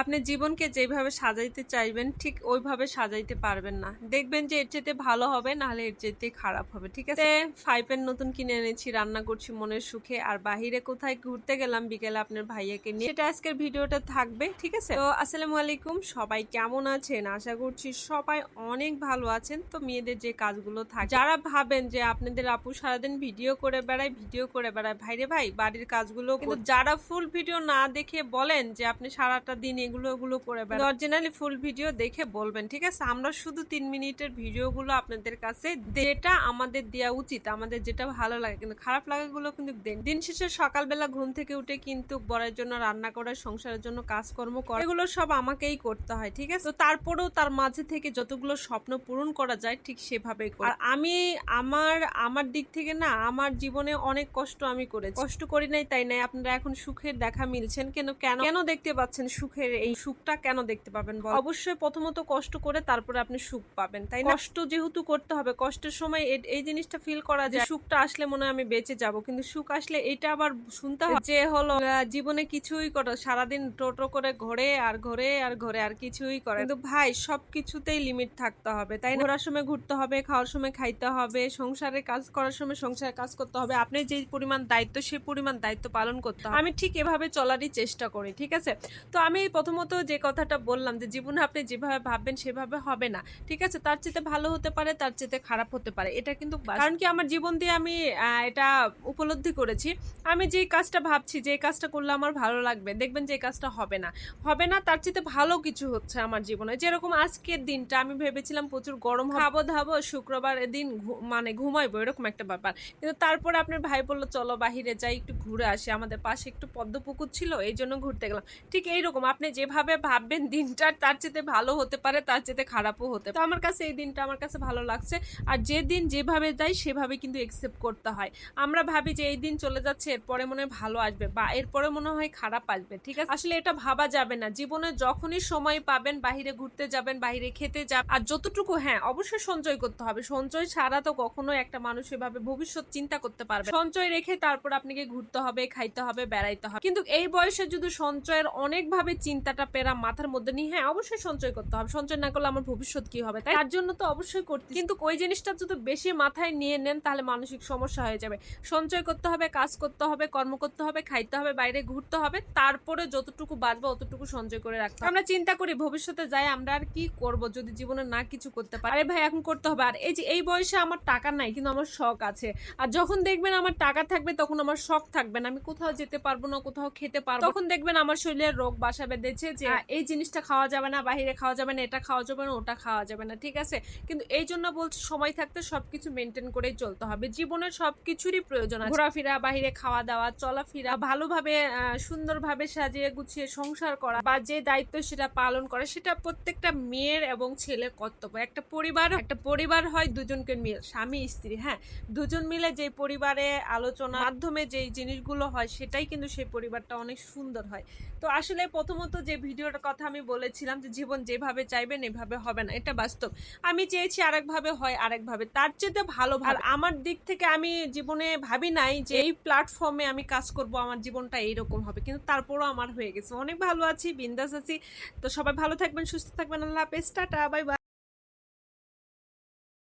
আপনি জীবনকে যেভাবে সাজাইতে চাইবেন ঠিক ওইভাবে সাজাইতে পারবেন না। দেখবেন যে এর চাইতে ভালো হবে নাহলে এর চাইতে খারাপ হবে ঠিক আছে? ফাইভের নতুন কিনে এনেছি রান্না করছি মনের সুখে আর বাহিরে কোথায় ঘুরতে গেলাম বিকেলে আপনার ভাইয়াকে নিয়ে সেটা আজকের ভিডিওটা থাকবে ঠিক আছে? তো আসসালামু আলাইকুম সবাই কেমন আছেন? আশা করছি সবাই অনেক ভালো আছেন। তো মেয়েদের যে কাজগুলো থাকে যারা ভাবেন যে আপনাদের আপু সারাদিন ভিডিও করে বেড়ায় ভিডিও করে বেড়ায় ভাইরে ভাই বাড়ির কাজগুলো কিন্তু যারা ফুল ভিডিও না দেখে বলেন যে আপনি সারাটা দিন এগুলো ওগুলো করে বেড়ান অরিজিনালি ফুল ভিডিও দেখে বলবেন, ঠিক আছে? আমরা শুধু তিন মিনিটের ভিডিওগুলো আপনাদের কাছে যেটা আমাদের দেওয়া উচিত, আমাদের যেটা ভালো লাগে, কিন্তু খারাপ লাগাগুলো কিন্তু দেন দিন শেষে সকালবেলা ঘুম থেকে উঠে কিন্তু বরের জন্য রান্না করা, সংসারের জন্য কাজকর্ম করা, এগুলো সব আমাকেই করতে হয়, ঠিক আছে? তো তারপরেও তার মাঝে থেকে যতগুলো স্বপ্ন পূরণ করা যায়, ঠিক সেভাবেই। আর আমি আমার আমার দিক থেকে না, আমার জীবনে অনেক কষ্ট আমি করেছি। কষ্ট করি নাই, তাই নাই। আপনারা এখন সুখের দেখা মিলছেন কেন কেন কেন দেখতে পাচ্ছেন সুখের এই সুখটা কেন দেখতে পাবেন? অবশ্যই প্রথমত কষ্ট করে তারপরে আপনি সুখ পাবেন, তাই কষ্ট যেহেতু করতে হবে, কষ্টের সময় এই জিনিসটা ফিল করা যায়। সুখটা আসলে মনে হয় আমি বেঁচে যাব, কিন্তু সুখ আসলে এটা আবার শুনতে হয় যে হলো জীবনে কিছুই করো, সারাদিন টোটো করে ঘোরে আর ঘোরে আর ঘোরে আর কিছুই করে কিন্তু ভাই সব কিছুতেই লিমিট থাকতে হবে, তাই ঘোরার সময় ঘুরতে হবে, খাওয়ার সময় খাইতে হবে, সংসারে কাজ করার সময় সংসারে কাজ করতে হবে, আপনি যে পরিমাণ দায়িত্ব সেই পরিমাণ দায়িত্ব পালন করতে হবে। আমি ঠিক এভাবে চলারই চেষ্টা করি, ঠিক আছে? তো আমি প্রথমত যে কথাটা বললাম যে জীবনে আপনি যেভাবে ভাববেন সেভাবে হবে না। ঠিক আছে? তার চেয়ে ভালো হতে পারে তার চেয়ে খারাপ হতে পারে। এটা কিন্তু কারণ কি আমার জীবন দিয়ে আমি এটা উপলব্ধি করেছি। আমি যে কাজটা ভাবছি যে কাজটা করলে আমার ভালো লাগবে দেখবেন যে কাজটা হবে না। হবে না তার চেয়ে ভালো কিছু হচ্ছে আমার জীবনে। যেরকম আজকের দিনটা আমি ভেবেছিলাম প্রচুর গরম হবে। খাব ধাবো শুক্রবার দিন মানে ঘুমাইবো এরকম একটা ব্যাপার। কিন্তু তারপরে আপনার ভাই বলল চলো বাহিরে যাই একটু ঘুরে আসি। আমাদের পাশে একটু পদ্ম পুকুর ছিল এই জন্য ঘুরতে গেলাম। ঠিক এইরকম আপনি যেভাবে ভাববেন দিনটা তার চেয়ে ভালো হতে পারে, তার চেয়ে খারাপও হতে তো আমার কাছে এই দিনটা আমার কাছে ভালো লাগছে। আর যে দিন যেভাবে যাই সেভাবে কিন্তু একসেপ্ট করতে হয়। আমরা ভাবি যে এই দিন চলে যাচ্ছে, এরপরে মনে হয় ভালো আসবে বা এরপরে মনে হয় খারাপ আসবে, ঠিক আছে? আসলে এটা ভাবা যাবে না। জীবনে যখনই সময় পাবেন, বাহিরে ঘুরতে যাবেন, বাহিরে খেতে যাবেন, আর যতটুকু হ্যাঁ অবশ্যই সঞ্চয় করতে হবে। সঞ্চয় ছাড়া তো কখনো একটা মানুষ এভাবে ভবিষ্যৎ চিন্তা করতে পারবে সঞ্চয় রেখে তারপর আপনাকে ঘুরতে হবে, খাইতে হবে, বেড়াইতে হবে। কিন্তু এই বয়সে যদি সঞ্চয়ের অনেকভাবে চিন্তাটা পেরা মাথার মধ্যে নিয়ে হ্যাঁ অবশ্যই সঞ্চয় করতে হবে। সঞ্চয় না করলে আমার ভবিষ্যৎ কি হবে? তাই তার জন্য তো অবশ্যই করতে কিন্তু ওই জিনিসটা যদি বেশি মাথায় নিয়ে নেন, তাহলে মানসিক সমস্যা হয়ে যাবে। সঞ্চয় করতে হবে, কাজ করতে হবে, কর্ম করতে হবে, খাইতে হবে, বাইরে ঘুরতে হবে, তারপরে যতটুকু বাঁচবো, অতটুকু সঞ্চয় করে রাখতে। আমরা চিন্তা করি ভবিষ্যতে যাই, আমরা আর কি করব যদি জীবনে না কিছু করতে পারি? আরে ভাই, এখন করতে হবে। আর এই যে, এই বয়সে আমার টাকা নাই, কিন্তু আমার শখ আছে। আর যখন দেখবেন আমার টাকা থাকবে, তখন আমার শখ থাকবে না। আমি কোথাও যেতে পারব না, কোথাও খেতে পারব তখন দেখবেন আমার শরীরের রোগ, বাসা বেঁধেছে যে এই জিনিসটা খাওয়া যাবে না বাইরে খাওয়া যাবে না এটা খাওয়া যাবে না ওটা খাওয়া যাবে না ঠিক আছে? কিন্তু এই জন্য বলছি সময় থাকতে সবকিছু মেনটেন করেই চলতে হবে। জীবনের সবকিছুরই প্রয়োজন আছে। ঘোরাফেরা বাইরে খাওয়া দাওয়া চলাফেরা ভালোভাবে সুন্দরভাবে সাজিয়ে গুছিয়ে সংসার করা বা যে দায়িত্ব সেটা পালন করা সেটা প্রত্যেকটা মেয়ের এবং ছেলের কর্তব্য। একটা পরিবার একটা পরিবার হয় দুজনকে মিল স্বামী স্ত্রী হ্যাঁ? দুজন মিলে যে পরিবারে আলোচনার মাধ্যমে যে জিনিসগুলো হয় সেটাই কিন্তু সেই পরিবারটা অনেক সুন্দর হয়। তো আসলে প্রথমত যে ভিডিওটার কথা আমি বলেছিলাম যে জীবন যেভাবে চাইবেন এভাবে হবে না, এটা বাস্তব। আমি চেয়েছি আরেকভাবে হয়, আরেকভাবে। তার চেয়ে ভালো ভালো। আমার দিক থেকে আমি জীবনে ভাবি নাই যে এই প্ল্যাটফর্মে আমি কাজ করব, আমার জীবনটা এইরকম হবে। কিন্তু তারপরও আমার হয়ে গেছে। অনেক ভালো আছি, বিন্দাস আছি। তো সবাই ভালো থাকবেন, সুস্থ থাকবেন। আল্লাহ হাফেজ। Tata, bye bye.